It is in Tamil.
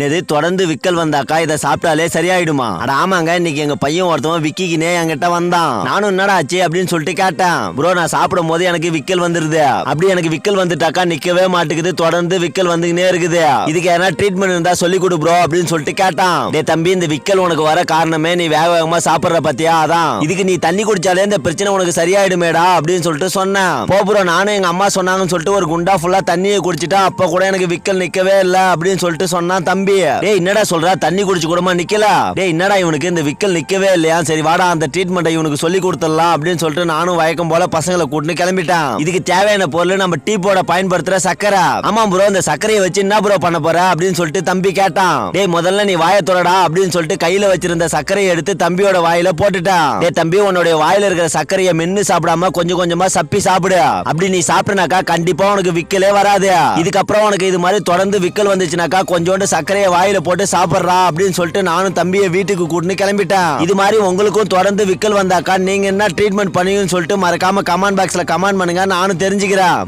என்னது தொடர்ந்து விக்கல் வந்தாக்கா? இதை சாப்பிட்டாலே சரியாயிடுமா? அட ஆமாங்க இன்னைக்கு எங்க பையன் ஒருத்தவன் விக்கிக்கினே என்கிட்ட வந்தான். நானும் என்னடா ஆச்சு அப்படின்னு சொல்லிட்டு கேட்டேன். ப்ரோ நான் சாப்பிடும் போது எனக்கு விக்கல் வந்துருது. அப்படி எனக்கு விக்கல் வந்துட்டாக்கா நிக்கவே மாட்டேங்குது. தொடர்ந்து விக்கல் வந்துக்கினே இருக்குது. இதுக்கு எதனா ட்ரீட்மெண்ட் இருந்தா சொல்லி கொடு ப்ரோ அப்படின்னு சொல்லிட்டு கேட்டான். டே தம்பி இந்த விக்கல் உனக்கு வர காரணமே நீ வேக வேகமா சாப்பிடுற பத்தியா? அதான். இதுக்கு நீ தண்ணி குடிச்சாலே இந்த பிரச்சனை உனக்கு சரியாயிடுமேடா அப்படின்னு சொல்லிட்டு சொன்னேன். போ ப்ரோ நானும் எங்க அம்மா சொன்னாங்கன்னு சொல்லிட்டு ஒரு குண்டா ஃபுல்லா தண்ணியை குடிச்சிட்டா அப்ப கூட எனக்கு விக்கல் நிக்கவே இல்லை அப்படின்னு சொல்லிட்டு சொன்னான் தம்பி. டேய் என்னடா சொல்ற? தண்ணி குடிச்சு கூடமா நிக்கல? டேய் என்னடா இவனுக்கு? இந்த விக்கல் நிக்கவே இல்லையா? சரி வாடா அந்த ட்ரீட்மெண்ட் இவனுக்கு சொல்லி கொடுத்துடலாம் அப்படின்னு சொல்லிட்டு நானும் வயக்கம் போல பசங்களை கூட்டின்னு கிளம்பிட்டேன். இதுக்கு தேவையான பொருள் நம்ம டீ போட பயன்படுத்துற சக்கரை. ஆமா ப்ரோ இந்த சக்கரையை வச்சு என்ன ப்ரோ பண்ண போற? அப்படின்னு சொல்லிட்டு தம்பி கேட்டான். டேய் முதல்ல நீ வாய தொடடா அப்படின்னு சொல்லிட்டு கையில வச்சிருந்த சக்கரையை எடுத்து தம்பியோட வாயில போட்டுட்டான். டேய் தம்பி உன்னுடைய வாயில இருக்கிற சக்கரையை மென்னு சாப்பிடாம கொஞ்சம் கொஞ்சமா சப்பி சாப்பிடு. அப்படி நீ சாப்பிட்டனாக்கா கண்டிப்பா உனக்கு விக்கலே வராது. இதுக்கப்புறம் உனக்கு இது மாதிரி தொடர்ந்து விக்கல் வந்துச்சுனாக்கா கொஞ்சோண்டு சர்க்கரையை வாயில போட்டு சாப்பிடுறா அப்படின்னு சொல்லிட்டு நானும் தம்பியை வீட்டுக்கு கூட்டின்னு கிளம்பிட்டேன். இது மாதிரி உங்களுக்கும் தொடர்ந்து விக்கல் வந்தாக்கா நீங்க என்ன ட்ரீட்மெண்ட் பண்ணுவீங்கன்னு சொல்லிட்டு மறக்காம கமெண்ட் பாக்ஸ்ல கமெண்ட் பண்ணுங்க. நானும் தெரிஞ்சுக்கிறேன்.